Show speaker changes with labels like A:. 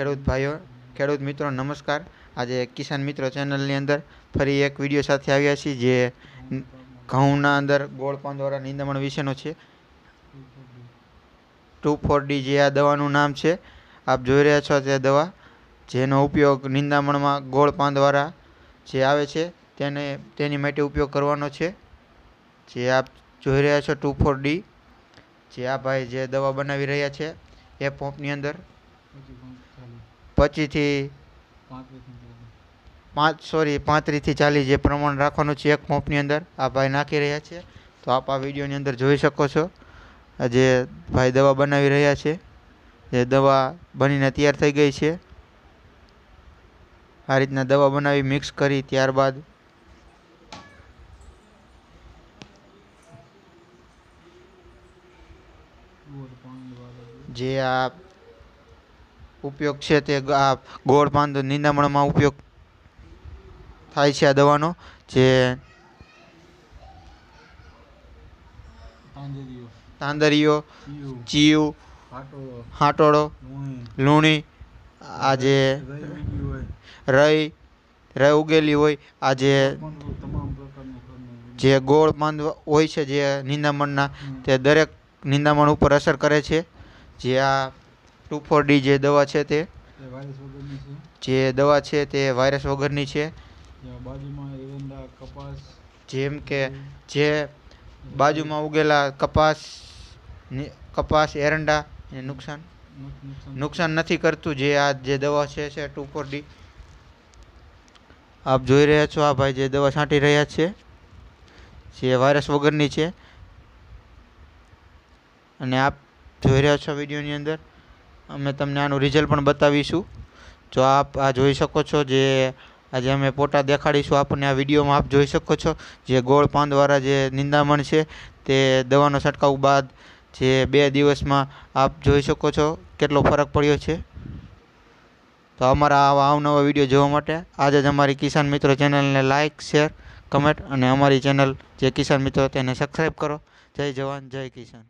A: ખેડૂત ભાઈઓ, ખેડૂત મિત્રો, નમસ્કાર. આજે કિસાન મિત્રો ચેનલની અંદર ફરી એક વીડિયો સાથે આવ્યા છીએ જે ઘઉંના અંદર ગોળ પાંદવાળા નિંદામણ વિશેનો છે. ટુ ફોર ડી જે આ દવાનું નામ છે. આપ જોઈ રહ્યા છો તે દવા, જેનો ઉપયોગ નિંદામણમાં ગોળ પાંદવાળા જે આવે છે તેને, તેની માટે ઉપયોગ કરવાનો છે. જે આપ જોઈ રહ્યા છો ટુ ફોર ડી, જે આ ભાઈ જે દવા બનાવી રહ્યા છે એ પંપની અંદર. પચીસથી પાંચ, સોરી, પાંત્રીસથી ચાલીસ જે પ્રમાણ રાખવાનું છે એક પંપની અંદર, આ ભાઈ નાખી રહ્યા છે. તો આપ આ વિડીયોની અંદર જોઈ શકો છો. જે ભાઈ દવા બનાવી રહ્યા છે જે દવા બનીને તૈયાર થઈ ગઈ છે. આ રીતના દવા બનાવી મિક્સ કરી ત્યારબાદ જે આ ઉપયોગ છે તે આ ગોળ પાંદ નિંદામણમાં ઉપયોગ થાય છે આ દવાનો જે તાંદરીઓ. ચીયું. હાટોળો લૂણી. આ જે રઈ રઈ ઉગેલી હોય આ જે જે ગોળ પાંદ હોય છે જે નિંદામણના તે દરેક નિંદામણ ઉપર અસર કરે છે. જે આ ટુ ફોર ડી જે દવા છે તે. જે દવા છે તે વાયરસ વગરની છે.
B: બાજુમાં કપાસ.
A: જેમ કે જે બાજુમાં ઉગેલા કપાસ કપાસ એરંડા ને નુકસાન? નુકસાન. નથી કરતું જે આ જે દવા છે છે ટુ ફોર ડી આપ જોઈ રહ્યા છો આ ભાઈ જે દવા છાંટી રહ્યા છે જે વાયરસ વગરની છે. અને આપ જોઈ રહ્યા છો વિડીયોની અંદર? અમે તમને આનું રિઝલ્ટ પણ બતાવીશું. જો આપ આ જોઈ શકો છો જે આજે અમે પોટા દેખાડીશું આપણને આ વિડીયોમાં આપ જોઈ શકો છો જે ગોળ પાંદવાળા જે નિંદામણ છે તે દવાનો છંટકાવ બાદ જે બે દિવસમાં આપ જોઈ શકો છો કેટલો ફરક પડ્યો છે. તો અમારા આવા અવનવા વીડિયો જોવા માટે આજે જ અમારી કિસાન મિત્રો ચેનલને લાઇક શેર કમેન્ટ અને અમારી ચેનલ જે કિસાન મિત્રો તેને સબસ્ક્રાઈબ કરો. જય જવાન, જય કિસાન.